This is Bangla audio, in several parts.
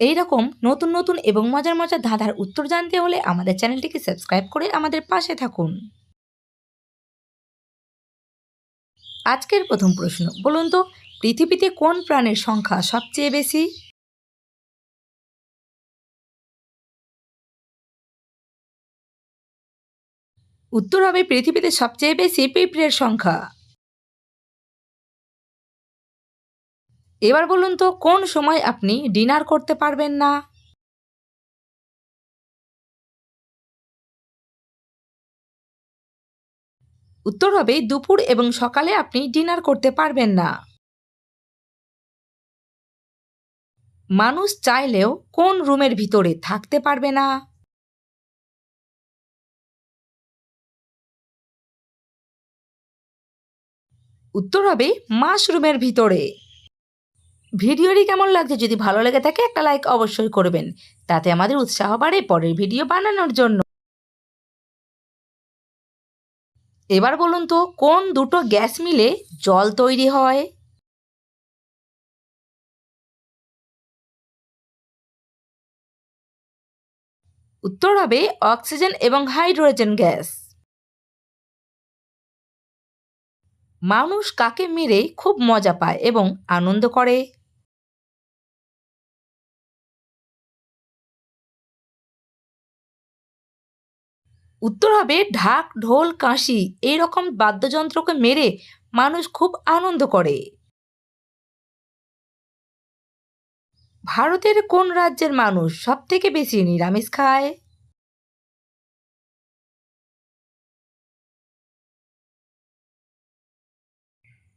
এই রকম নতুন নতুন এবং মজার মজার ধাঁধার উত্তর জানতে হলে আমাদের চ্যানেলটিকে সাবস্ক্রাইব করে আমাদের পাশে থাকুন। আজকের প্রথম প্রশ্ন, বলুন তো, পৃথিবীতে কোন প্রাণের সংখ্যা সবচেয়ে বেশি? উত্তর হবে পৃথিবীতে সবচেয়ে বেশি পিঁপড়ের সংখ্যা। এবার বলুন তো, কোন সময় আপনি ডিনার করতে পারবেন না? উত্তর হবে, দুপুর এবং সকালে আপনি ডিনার করতে পারবেন না। মানুষ চাইলেও কোন রুমের ভিতরে থাকতে পারবে না? উত্তর হবে, মাশরুমের ভিতরে। ভিডিওটি কেমন লাগছে যদি ভালো লেগে থাকে, একটা লাইক অবশ্যই করবেন। তাতে আমাদের উৎসাহ বাড়ে পরের ভিডিও বানানোর জন্য। এবার বলুন তো, কোন দুটো গ্যাস মিলে জল তৈরি হয়? উত্তর হবে অক্সিজেন এবং হাইড্রোজেন গ্যাস। মানুষ কাকে মেরে খুব মজা পায় এবং আনন্দ করে? উত্তর হবে ঢাক, ঢোল কাঁসি এই রকম বাদ্যযন্ত্রকে মেরে মানুষ খুব আনন্দ করে। ভারতের কোন রাজ্যের মানুষ সব থেকে বেশি নিরামিষ খায়?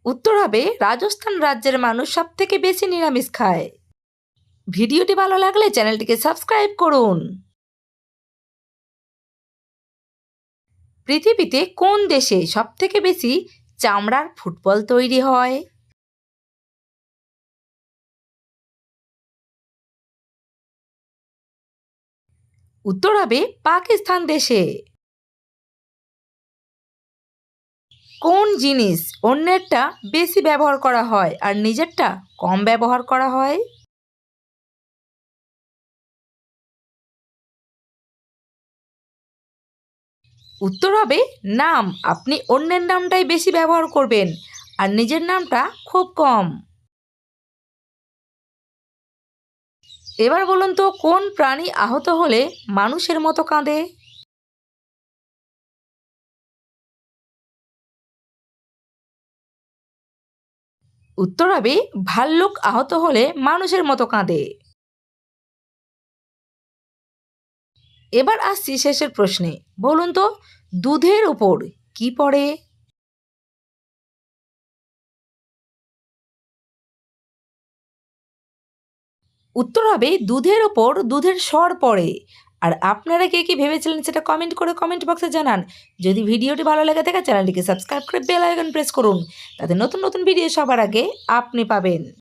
উত্তর হবে রাজস্থান রাজ্যের মানুষ সব থেকে বেশি নিরামিষ খায়। ভিডিওটি ভালো লাগলে চ্যানেলটিকে সাবস্ক্রাইব করুন। পৃথিবীতে কোন দেশে সব থেকে বেশি চামড়ার ফুটবল তৈরি হয়? উত্তর হবে পাকিস্তান দেশে। কোন জিনিস অন্যেরটা বেশি ব্যবহার করা হয় আর নিজেরটা কম ব্যবহার করা হয়? উত্তর হবে নাম। আপনি অন্যের নামটাই বেশি ব্যবহার করবেন আর নিজের নামটা খুব কম। এবার বলুন তো, কোন প্রাণী আহত হলে মানুষের মতো কাঁদে? উত্তর হবে, ভাল্লুক আহত হলে মানুষের মতো কাঁদে। এবার আসছি শেষের প্রশ্নে। বলুন তো, দুধের উপর কি পড়ে? উত্তর হবে, দুধের ওপর দুধের স্বর পড়ে। আর আপনারা কে কি ভেবেছিলেন সেটা কমেন্ট করে কমেন্ট বক্সে জানান। যদি ভিডিওটি ভালো লেগে থাকে, চ্যানেলটিকে সাবস্ক্রাইব করে বেল আইকন প্রেস করুন। তাতে নতুন নতুন ভিডিও সবার আগে আপনি পাবেন।